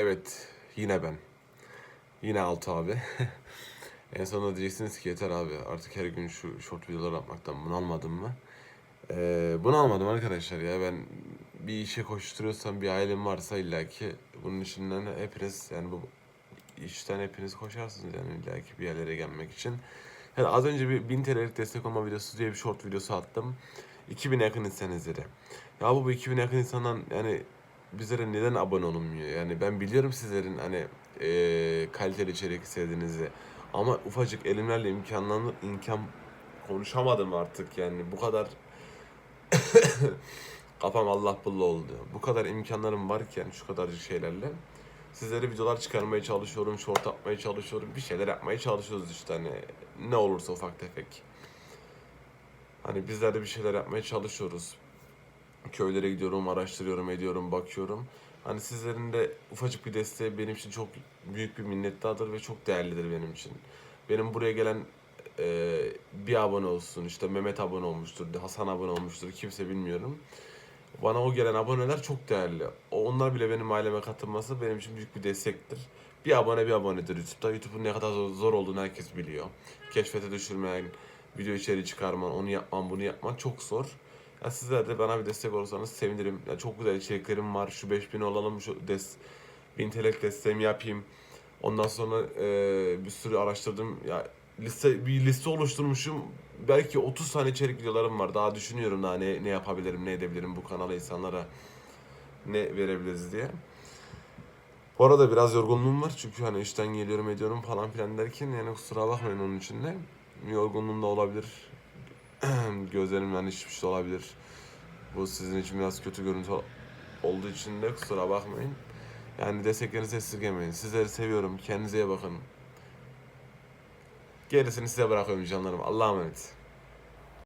Evet, yine ben. Yine Altu abi. en sonunda diyeceksiniz ki yeter abi artık her gün şu short videolar yapmaktan bunalmadın mı? Ee, bunalmadım arkadaşlar ya ben bir işe koşturuyorsam bir ailem varsa illaki bunun içinden hepiniz yani bu işten hepiniz koşarsınız yani illaki bir yerlere gelmek için. Yani az önce bir 1000 TL'lik destek olma videosu diye bir short videosu attım. 2000 yakın insan izledi. Ya bu 2000 yakın insandan yani bizlere neden abone olunmuyor? Yani ben biliyorum sizlerin hani eee kaliteli içerik sevdiğinizi. Ama ufacık elimlerle imkanlarını imkan konuşamadım artık yani bu kadar kafam Allah bullu oldu. Bu kadar imkanlarım varken şu kadarcık şeylerle sizlere videolar çıkarmaya çalışıyorum, short atmaya çalışıyorum, bir şeyler yapmaya çalışıyoruz işte hani ne olursa ufak tefek. Hani bizler de bir şeyler yapmaya çalışıyoruz. Köylere gidiyorum, araştırıyorum, ediyorum, bakıyorum. Hani sizlerin de ufacık bir desteği benim için çok büyük bir minnettardır ve çok değerlidir benim için. Benim buraya gelen e, bir abone olsun, işte Mehmet abone olmuştur, Hasan abone olmuştur, kimse bilmiyorum. Bana o gelen aboneler çok değerli. Onlar bile benim aileme katılması benim için büyük bir destektir. Bir abone bir abonedir YouTube'da. YouTube'un ne kadar zor, zor olduğunu herkes biliyor. Keşfete düşürmeyen, video içeriği çıkarman, onu yapman, bunu yapman çok zor. Ya sizler de bana bir destek olursanız sevinirim. Ya çok güzel içeriklerim var. Şu 5000 olalım, şu des 1000 TL'lik desteğimi yapayım. Ondan sonra e, bir sürü araştırdım. Ya liste bir liste oluşturmuşum. Belki 30 tane içerik videolarım var. Daha düşünüyorum daha ne, ne yapabilirim, ne edebilirim bu kanala insanlara ne verebiliriz diye. Bu arada biraz yorgunluğum var çünkü hani işten geliyorum ediyorum falan filan derken yani kusura bakmayın onun için de. Yorgunluğum da olabilir. Gözlerimden şey olabilir. Bu sizin için biraz kötü görüntü ol- olduğu için de kusura bakmayın. Yani desteklerinizi esirgemeyin. Sizleri seviyorum. Kendinize iyi bakın. Gerisini size bırakıyorum canlarım. Allah'a emanet.